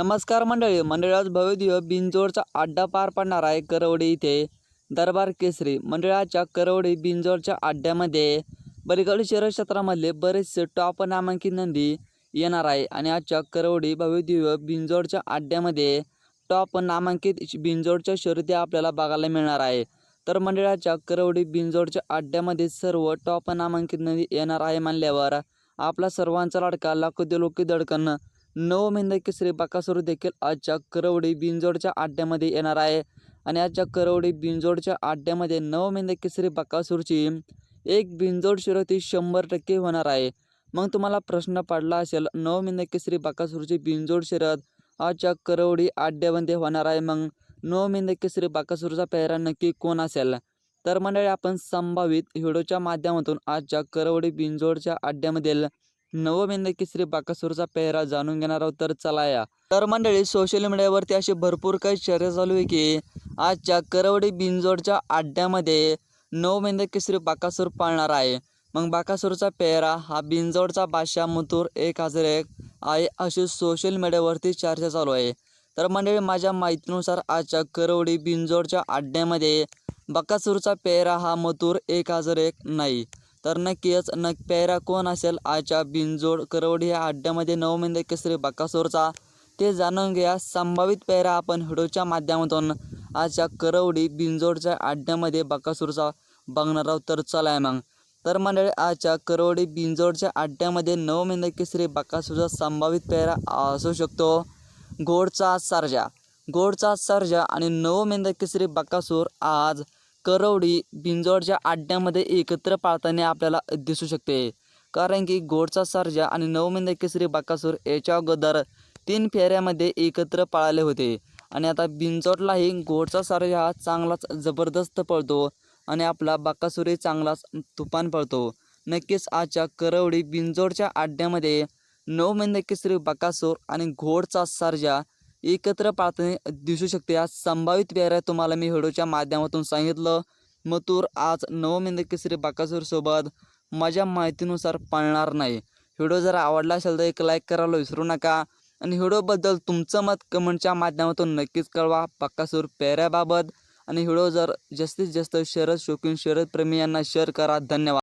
नमस्कार मंडळी मंडळी आज भव्यदिव्य बिंजोडचा अड्डा पार पडणार आहे करवडी इथे. दरबार केसरी मंडळाच्या करवडी बिंजोडच्या अड्ड्यामध्ये बलगड शहर क्षेत्रामधले बरेचसे टॉप नामांकित नंदी येणार आहे आणि आजच्या करवडी भव्यदिव्य बिंजोडच्या अड्ड्यामध्ये टॉप नामांकित बिंजोडच्या शर्यती आपल्याला बघायला मिळणार आहे. तर मंडळाच्या करवडी बिंजोडच्या अड्ड्यामध्ये सर्व टॉप नामांकित नदी येणार आहे मानल्यावर आपला सर्वांचा लाडका लाखो लोकी दडकन नवमेंद केसरी बाकासुरू देखील आजच्या करवडी बिंजोडच्या आड्ड्यामध्ये येणार आहे. आणि आजच्या करवडी बिंजोडच्या अड्ड्यामध्ये नवमेंद केसरी बकासूरची एक बिंजोड शर्यती शंभर टक्के होणार आहे. मग तुम्हाला प्रश्न पडला असेल नवमेंद केसरी बकासूरची बिंजोड शर्यत आजच्या करवडी अड्ड्यामध्ये होणार आहे. मग नवमेंद केसरी बकासूरचा पेहरा नक्की कोण असेल? तर मंडळी आपण संभावित व्हिडिओच्या माध्यमातून आजच्या करवडी बिंजोडच्या आड्ड्यामधील नवमेंद केसरी बाकासूरचा पेहरा जाणून घेणार आहोत तर चला या. तर मंडळी सोशल मीडियावरती अशी भरपूर काही चर्चा चालू आहे की आजच्या करवडी बिंजोडच्या अड्ड्यामध्ये नवमेंद केसरी बाकासूर पाळणार आहे. मग बाकासूरचा पेहरा हा बिंजोडचा बादशाह मुतूर एक हजार एक आहे अशी सोशल मीडियावरती चर्चा चालू आहे. तर मंडळी माझ्या माहितीनुसार आजच्या करवडी बिंजोडच्या अड्ड्यामध्ये बकासूरचा पेहरा हा मथूर एक हजार एक नाही. तर नक्कीच नक पेहरा कोण असेल? आजच्या बिंजोड करवडी ह्या अड्ड्यामध्ये नवमेंद केसरी बकासूरचा. ते जाणून घ्या संभावित पेहरा आपण हिडोच्या माध्यमातून. आजच्या करवडी बिंजोडच्या अड्ड्यामध्ये बकासूरचा. बघणार आहोत तर चला मग. तर मंडळी आजच्या करवडी बिंजोडच्या अड्ड्यामध्ये नवमेंद केसरी बकासूरचा संभावित पेहरा असू शकतो. गोडचा सर्जा. गोडचा सर्जा आणि नवमेंद केसरी बकासूर आज करवडी बिंजोडच्या अड्ड्यामध्ये एकत्र पाळताना आपल्याला दिसू शकते. कारण की घोडचा सारजा आणि नवमेंद केसरी बाकासूर याच्या अगोदर तीन फेऱ्यामध्ये एकत्र पाळले होते. आणि आता बिंजोडलाही घोडचा सर्जा हा चांगलाच जबरदस्त पळतो आणि आपला बकासूरही चांगलाच तुफान पळतो. नक्कीच आजच्या करवडी बिंजोडच्या अड्ड्यामध्ये नवमेंद केसरी बाकासूर आणि घोडचा सर्जा एकत्र पाळताने दिसू शकते. आज संभावित पेहऱ्या तुम्हाला मी व्हिडिओच्या माध्यमातून सांगितलं. मथुर आज नवमेंद केसरी बाकासूरसोबत माझ्या माहितीनुसार पाळणार नाही. व्हिडिओ जर आवडला असेल तर एक लाईक करायला विसरू नका. आणि व्हिडिओबद्दल तुमचं मत कमेंटच्या माध्यमातून नक्कीच कळवा. बाकासूर पेहऱ्याबाबत आणि व्हिडिओ जर जास्तीत जास्त शरद शौकीन शरद प्रेमी यांना शेअर करा. धन्यवाद.